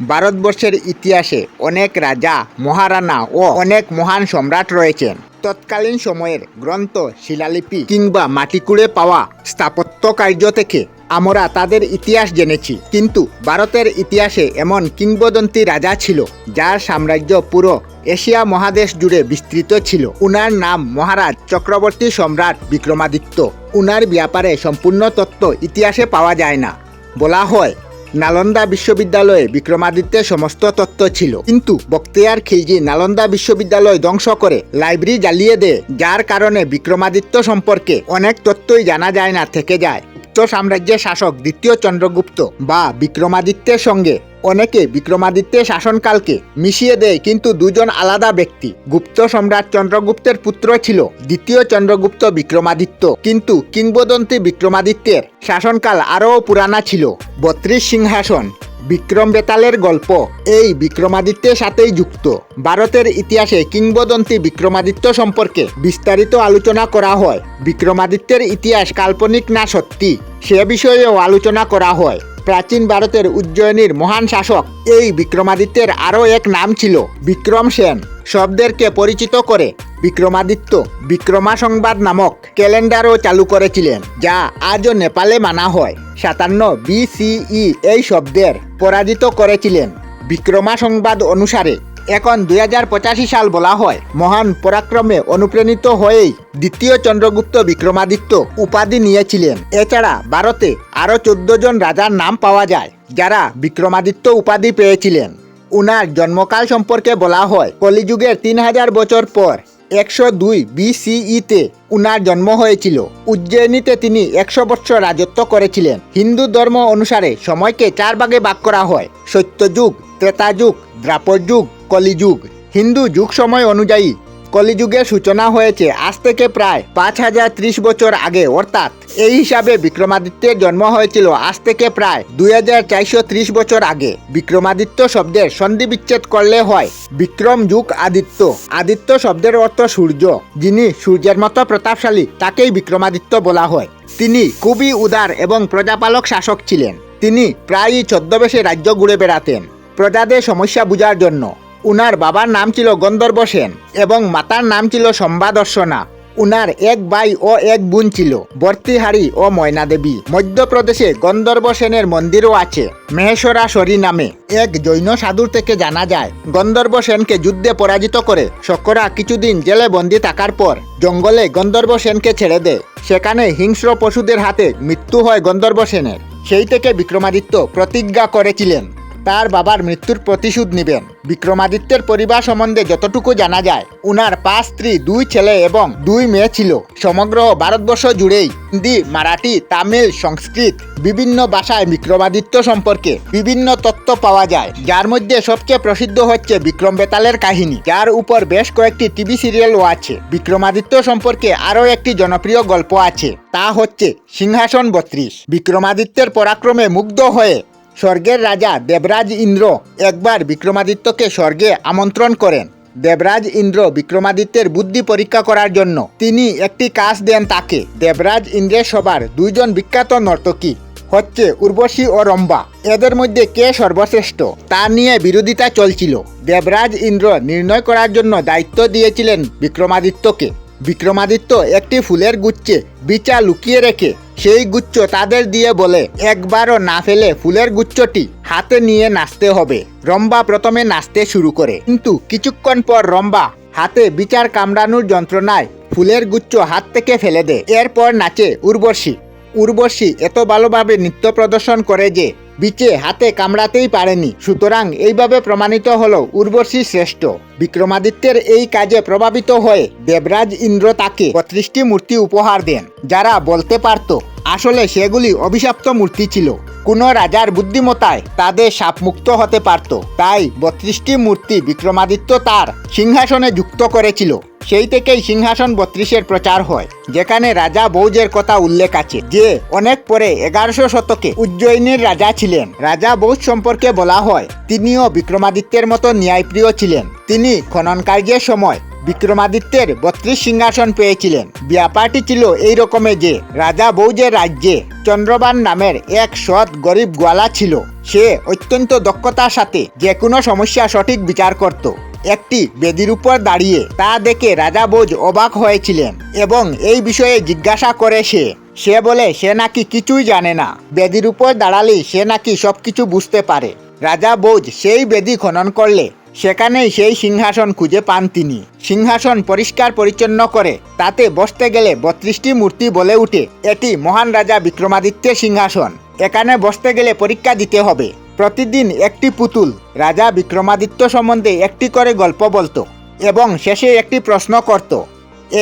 ভারতবর্ষের ইতিহাসে অনেক রাজা, মহারানা ও অনেক মহান সম্রাট রয়েছেন। তৎকালীন সময়ের গ্রন্থ, শিলালিপি কিংবা মাটিকুড়ে পাওয়া স্থাপত্য কার্য থেকে আমরা তাদের ইতিহাস জেনেছি। কিন্তু ভারতের ইতিহাসে এমন কিংবদন্তি রাজা ছিল, যার সাম্রাজ্য পুরো এশিয়া মহাদেশ জুড়ে বিস্তৃত ছিল। উনার নাম মহারাজ চক্রবর্তী সম্রাট বিক্রমাদিত্য। উনার ব্যাপারে সম্পূর্ণ তত্ত্ব ইতিহাসে পাওয়া যায় না। বলা হয় নালন্দা বিশ্ববিদ্যালয়ে বিক্রমাদিত্যের সমস্ত তত্ত্ব ছিল। কিন্তু বক্তিয়ার খিলজি নালন্দা বিশ্ববিদ্যালয় ধ্বংস করে লাইব্রেরি জ্বালিয়ে দেয়, যার কারণে বিক্রমাদিত্য সম্পর্কে অনেক তথ্যই জানা যায় না, থেকে যায়। গুপ্ত সাম্রাজ্যের শাসক দ্বিতীয় চন্দ্রগুপ্ত বা বিক্রমাদিত্যের সঙ্গে অনেকে বিক্রমাদিত্যের শাসনকালকে মিশিয়ে দেয়, কিন্তু দুজন আলাদা ব্যক্তি। গুপ্ত সম্রাট চন্দ্রগুপ্তের পুত্র ছিল দ্বিতীয় চন্দ্রগুপ্ত বিক্রমাদিত্য, কিন্তু কিংবদন্তি বিক্রমাদিত্যের শাসনকাল আরও পুরানা ছিল। বত্রিশ সিংহাসন, বিক্রম বেতালের গল্প, এই বিক্রমাদিত্যের সাথেই যুক্ত। ভারতের ইতিহাসে কিংবদন্তি বিক্রমাদিত্য সম্পর্কে বিস্তারিত আলোচনা করা হয়। বিক্রমাদিত্যের ইতিহাস কাল্পনিক না সত্যি? সে বিষয়েও আলোচনা করা হয়। প্রাচীন ভারতের উজ্জয়িনীর মহান শাসক এই বিক্রমাদিত্যের আরও এক নাম ছিল বিক্রম সেন। শব্দেরকে পরিচিত করে বিক্রমাদিত্য বিক্রমা সংবাদ নামক ক্যালেন্ডারও চালু করেছিলেন, যা আজও নেপালে মানা হয়। সাতান্ন বিসিই এই শব্দের পরাজিত করেছিলেন। বিক্রমা সংবাদ অনুসারে এখন দুই হাজার পঁচাশি সাল বলা হয়। মহান পরাক্রমে অনুপ্রাণিত হয়েই দ্বিতীয় চন্দ্রগুপ্ত বিক্রমাদিত্য উপাধি নিয়েছিলেন। এছাড়া ভারতে আরও চোদ্দ জন রাজার নাম পাওয়া যায়, যারা বিক্রমাদিত্য উপাধি পেয়েছিলেন। উনার জন্মকাল সম্পর্কে বলা হয়, কলিযুগের তিন হাজার বছর পর, একশো দুই বিসিইতে উনার জন্ম হয়েছিল। উজ্জয়িনীতে তিনি একশো বছর রাজত্ব করেছিলেন। হিন্দু ধর্ম অনুসারে সময়কে চার ভাগে ভাগ করা হয়, সত্যযুগ, ত্রেতাযুগ দ্রাপর যুগ কলিযুগ। হিন্দু যুগ সময় অনুযায়ী কলিযুগের সূচনা হয়েছে আজ থেকে প্রায় পাঁচ হাজার ত্রিশ বছর আগে, অর্থাৎ এই হিসাবে বিক্রমাদিত্যের জন্ম হয়েছিল আজ থেকে প্রায় দুই হাজার চারশো ত্রিশ বছর আগে। বিক্রমাদিত্য শব্দের সন্ধি বিচ্ছেদ করলে হয় বিক্রম যুগ আদিত্য। আদিত্য শব্দের অর্থ সূর্য, যিনি সূর্যের মতো প্রতাপশালী তাকেই বিক্রমাদিত্য বলা হয়। তিনি খুবই উদার এবং প্রজাপালক শাসক ছিলেন। তিনি প্রায়ই ছদ্মবেশে রাজ্য ঘুরে বেড়াতেন। প্রজাদের সমস্যা বোঝার জন্য উনার বাবার নাম ছিল গন্ধর্ব সেন এবং মাতার নাম ছিল সম্বাদর্শনা। উনার এক ভাই ও এক বোন ছিল, বর্তিহারি ও ময়না দেবী মধ্যপ্রদেশে গন্ধর্ব সেনের মন্দিরও আছে মেহেশ্বরাশ্বরী নামে। এক জৈন সাধুর থেকে জানা যায় গন্ধর্ব সেনকে যুদ্ধে পরাজিত করে শকরা কিছুদিন জেলে বন্দি থাকার পর জঙ্গলে গন্ধর্ব সেনকে ছেড়ে দেয়। সেখানে হিংস্র পশুদের হাতে মৃত্যু হয় গন্ধর্ব সেনের। সেই থেকে বিক্রমাদিত্য প্রতিজ্ঞা করেছিলেন। তার বাবার মৃত্যুর প্রতিশোধ নেবেন। বিক্রমাদিত্যের পরিবার সম্বন্ধে যতটুকু জানা যায়, উনার পাঁচ স্ত্রী, দুই ছেলে এবং দুই মেয়ে ছিল। সমগ্র ভারতবর্ষ জুড়েই হিন্দি, মারাঠি, তামিল, সংস্কৃত বিভিন্ন ভাষায় বিক্রমাদিত্য সম্পর্কে বিভিন্ন তথ্য পাওয়া যায়। যার মধ্যে সবচেয়ে প্রসিদ্ধ হচ্ছে বিক্রম বেতালের কাহিনী। যার উপর বেশ কয়েকটি টিভি সিরিয়ালও আছে। বিক্রমাদিত্য সম্পর্কে আরও একটি জনপ্রিয় গল্প আছে, তা হচ্ছে সিংহাসন বত্রিশ। বিক্রমাদিত্যের পরাক্রমে মুগ্ধ হয়ে স্বর্গের রাজা দেবরাজ ইন্দ্র একবার বিক্রমাদিত্যকে স্বর্গে আমন্ত্রণ করেন। দেবরাজ ইন্দ্র বিক্রমাদিত্যের বুদ্ধি পরীক্ষা করার জন্য তিনি একটি কাজ দেন তাকে। দেবরাজ ইন্দ্রের সবার দুইজন বিখ্যাত নর্তকী হচ্ছে উর্বশী ও রম্বা। এদের মধ্যে কে সর্বশ্রেষ্ঠ তা নিয়ে বিরোধিতা চলছিল। দেবরাজ ইন্দ্র নির্ণয় করার জন্য দায়িত্ব দিয়েছিলেন বিক্রমাদিত্যকে। বিক্রমাদিত্য একটি ফুলের গুচ্ছে বিচা লুকিয়ে রেখে সেই গুচ্ছ তাদের দিয়ে বলে, একবারও না ফেলে ফুলের গুচ্ছটি হাতে নিয়ে নাচতে হবে। রম্বা প্রথমে নাচতে শুরু করে, কিন্তু কিছুক্ষণ পর রম্বা হাতে বিচার কামড়ানোর যন্ত্রণায় ফুলের গুচ্ছ হাত থেকে ফেলে দেয়। এরপর নাচে উর্বশী। উর্বশী এত ভালোভাবে নৃত্য প্রদর্শন করে যে বিচে হাতে কামড়াতেই পারেনি। সুতরাং এইভাবে প্রমাণিত হল উর্বশী শ্রেষ্ঠ। বিক্রমাদিত্যের এই কাজে প্রভাবিত হয়ে দেবরাজ ইন্দ্র তাকে বত্রিশটি মূর্তি উপহার দেন, যারা বলতে পারত, আসলে সেগুলি অভিশাপ্ত মূর্তি ছিল। কোনো রাজার বুদ্ধিমতায় তাদের সাপমুক্ত হতে পারত। তাই বত্রিশটি মূর্তি বিক্রমাদিত্য তার সিংহাসনে যুক্ত করেছিল। সেই থেকেই সিংহাসন বত্রিশের প্রচার হয়, যেখানে রাজা বৌজের কথা উল্লেখ আছে, যে অনেক পরে এগারোশো শতকে উজ্জয়িনীর রাজা ছিলেন। রাজা বৌজ সম্পর্কে বলা হয়, তিনিও বিক্রমাদিত্যের মতো ন্যায়প্রিয় ছিলেন। তিনি খনন কার্যের সময় বিক্রমাদিত্যের বত্রিশ সিংহাসন পেয়েছিলেন। ব্যাপারটি ছিল এই রকমের যে, রাজা বৌজের রাজ্যে চন্দ্রবান নামের এক সৎ গরিব গোয়ালা ছিল। সে অত্যন্ত দক্ষতার সাথে যে কোনো সমস্যা সঠিক বিচার করত। একটি বেদির উপর দাঁড়িয়ে তা দেখে রাজা বোঝ অবাক হয়েছিলেন এবং এই বিষয়ে জিজ্ঞাসা করে সে। সে বলে, সে নাকি কিছুই জানে না। বেদির উপর দাঁড়ালেই সে নাকি সব কিছু বুঝতে পারে। রাজা বোজ সেই বেদি খনন করলে, সেখানেই সেই সিংহাসন খুঁজে পান তিনি। সিংহাসন পরিষ্কার পরিচ্ছন্ন করে তাতে বসতে গেলে বত্রিশটি মূর্তি বলে উঠে, এটি মহান রাজা বিক্রমাদিত্যের সিংহাসন। এখানে বসতে গেলে পরীক্ষা দিতে হবে। প্রতিদিন একটি পুতুল, রাজা বিক্রমাদিত্য সম্বন্ধে একটি করে গল্প বলতো এবং শেষে একটি প্রশ্ন করত।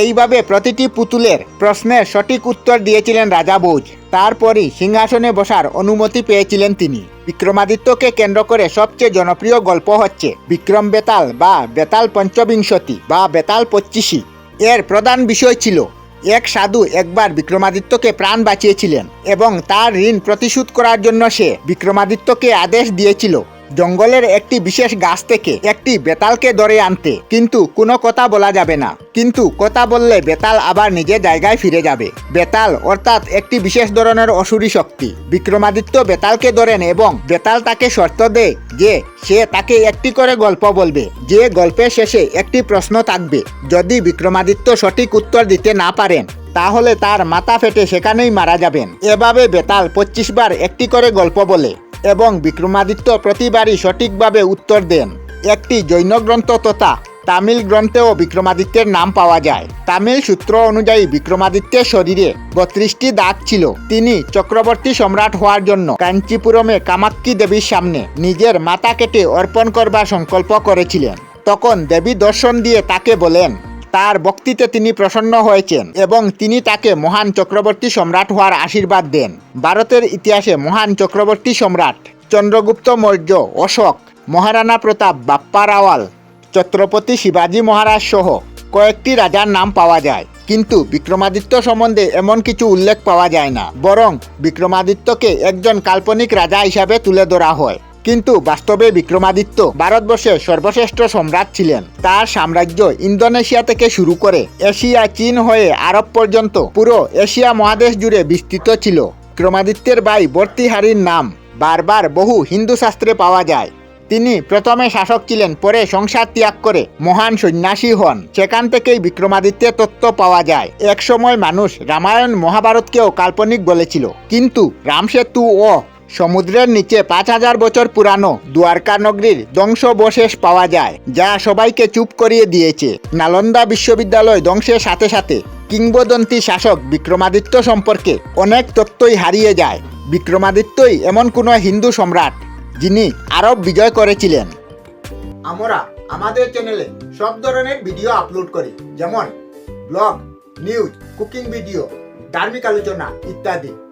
এইভাবে প্রতিটি পুতুলের প্রশ্নের সঠিক উত্তর দিয়েছিলেন রাজা বৌজ। তারপরই সিংহাসনে বসার অনুমতি পেয়েছিলেন তিনি। বিক্রমাদিত্যকে কেন্দ্র করে সবচেয়ে জনপ্রিয় গল্প হচ্ছে বিক্রম বেতাল বা বেতাল পঞ্চবিংশতি বা বেতাল পঁচিশি। এর প্রধান বিষয় ছিল এক সাধু একবার বিক্রমাদিত্যকে প্রাণ বাঁচিয়েছিলেন এবং তার ঋণ প্রতিশোধ করার জন্য সে বিক্রমাদিত্যকে আদেশ দিয়েছিল। জঙ্গলের একটি বিশেষ গাছ থেকে একটি বেতালকে ধরে আনতে। কিন্তু কোনো কথা বলা যাবে না। কিন্তু কথা বললে বেতাল আবার নিজের জায়গায় ফিরে যাবে। বেতাল অর্থাৎ একটি বিশেষ ধরনের অসুরী শক্তি। বিক্রমাদিত্য বেতালকে ধরেন এবং বেতাল তাকে শর্ত দেয় যে সে তাকে একটি করে গল্প বলবে। যে গল্পের শেষে একটি প্রশ্ন থাকবে। যদি বিক্রমাদিত্য সঠিক উত্তর দিতে না পারেন তাহলে তার মাথা ফেটে সেখানেই মারা যাবেন। এভাবে বেতাল পঁচিশ বার একটি করে গল্প বলে এবং বিক্রমাদিত্য প্রতিবারই সঠিকভাবে উত্তর দেন। একটি জৈন গ্রন্থ তথা তামিল গ্রন্থেও বিক্রমাদিত্যের নাম পাওয়া যায়। তামিল সূত্র অনুযায়ী বিক্রমাদিত্যের শরীরে বত্রিশটি দাগ ছিল। তিনি চক্রবর্তী সম্রাট হওয়ার জন্য কাঞ্চিপুরমে কামাক্কি দেবীর সামনে নিজের মাথা কেটে অর্পণ করবার সংকল্প করেছিলেন। তখন দেবী দর্শন দিয়ে তাকে বলেন তার বক্তিতে তিনি প্রসন্ন হয়েছেন এবং তিনি তাকে মহান চক্রবর্তী সম্রাট হওয়ার আশীর্বাদ দেন। ভারতের ইতিহাসে মহান চক্রবর্তী সম্রাট চন্দ্রগুপ্ত মৌর্য, অশোক, মহারানা প্রতাপ, বাপ্পা রাওয়াল, ছত্রপতি শিবাজী মহারাজ সহ কয়েকটি রাজার নাম পাওয়া যায়। কিন্তু বিক্রমাদিত্য সম্বন্ধে এমন কিছু উল্লেখ পাওয়া যায় না। বরং বিক্রমাদিত্যকে একজন কাল্পনিক রাজা হিসাবে তুলে ধরা হয়। কিন্তু বাস্তবে বিক্রমাদিত্য ভারতবর্ষের সর্বশ্রেষ্ঠ সম্রাট ছিলেন। তার সাম্রাজ্য ইন্দোনেশিয়া থেকে শুরু করে এশিয়া, চীন হয়ে আরব পর্যন্ত পুরো এশিয়া মহাদেশ জুড়ে বিস্তৃত ছিল। বিক্রমাদিত্যের ভাই বর্তিহারির নাম বারবার বহু হিন্দু শাস্ত্রে পাওয়া যায়। তিনি প্রথমে শাসক ছিলেন, পরে সংসার ত্যাগ করে মহান সন্ন্যাসী হন। সেখান থেকেই বিক্রমাদিত্যের তত্ত্ব পাওয়া যায়। একসময় মানুষ রামায়ণ মহাভারতকেও কাল্পনিক বলেছিল। কিন্তু রামসেতু ও সমুদ্রের নিচে পাঁচ হাজার বছর পুরানো দুয়ারকা নগরীর ধ্বংসবশেষ পাওয়া যায়, যা সবাইকে চুপ করিয়ে দিয়েছে। নালন্দা বিশ্ববিদ্যালয় ধ্বংসের সাথে সাথে কিংবদন্তি শাসক বিক্রমাদিত্য সম্পর্কে অনেক তথ্যই হারিয়ে যায়। বিক্রমাদিত্যই এমন কোনো হিন্দু সম্রাট, যিনি আরব বিজয় করেছিলেন। আমরা আমাদের চ্যানেলে সব ধরনের ভিডিও আপলোড করি, যেমন ব্লগ নিউজ কুকিং ভিডিও ধার্মিক আলোচনা ইত্যাদি।